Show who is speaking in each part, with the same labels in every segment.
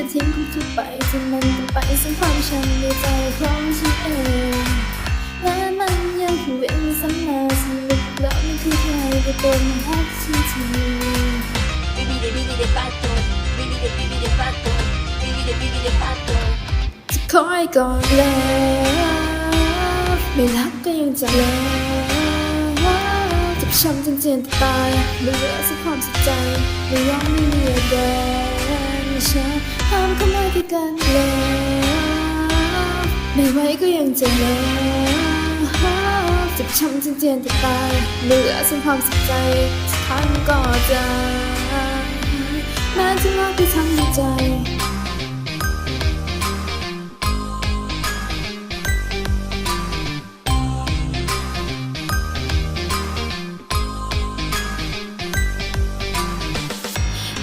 Speaker 1: คงจะไปที่มันจะไปซึ่งความฉันในใจของฉันเองและมันยังคงเวียนมาซ้ำมาสรุปแล้วมันคือใครก็ตัวมันแฮกฉันที
Speaker 2: Baby de baby de pato, baby de baby de pato, baby de baby de pato.
Speaker 1: จะคอยก่อนแล้วไม่รักก็ยังจะแล้วจ็บช้ำจนเจียนตายไม่เหลือสักความสนใจไม่ยอมไม่เหลือแดง กันแล้วไม่ไหวก็ยังจะแล้วจ็บช้ำจนเจียนตายเหลือสิ่งความสนใจทั้งก็จะแม้จะมากที่ทั้งใจ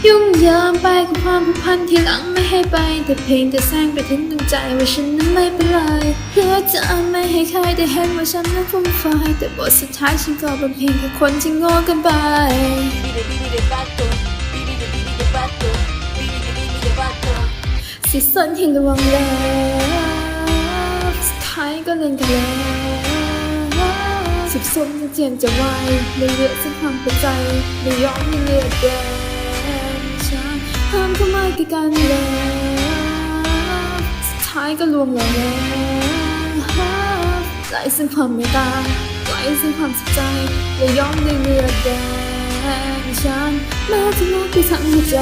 Speaker 1: ยุ่งยามไปกับความผูกพันที่หลังไม่ให้ไป แต่เพียงแต่แซงไปถึงตั้งใจว่าฉันนั้นไม่เป็นไรเพื่อจะไม่ให้ใครได้เห็นว่าฉันนั้นฟุ้งไฟแต่บทสุดท้ายฉันก็เป็นเพียงแค่คนที่โง่กันไป สิสนที่ระวังแล้วสุดท้ายก็เล่นกันแล้วสุดสมจะเจียนจะวายไม่เหลือสักความเข้าใจไม่ยอมไม่เลือดแดงฉัน ห้ามเข้ามาใกล้กันแล้วสุดท้ายก็ลวงเราแล้วไร้ซึ่งความเมตตาไร้ซึ่งความสนใจไม่ยอมไม่เลือดแดงฉันแม้จะมากที่ทั้งหัวใจ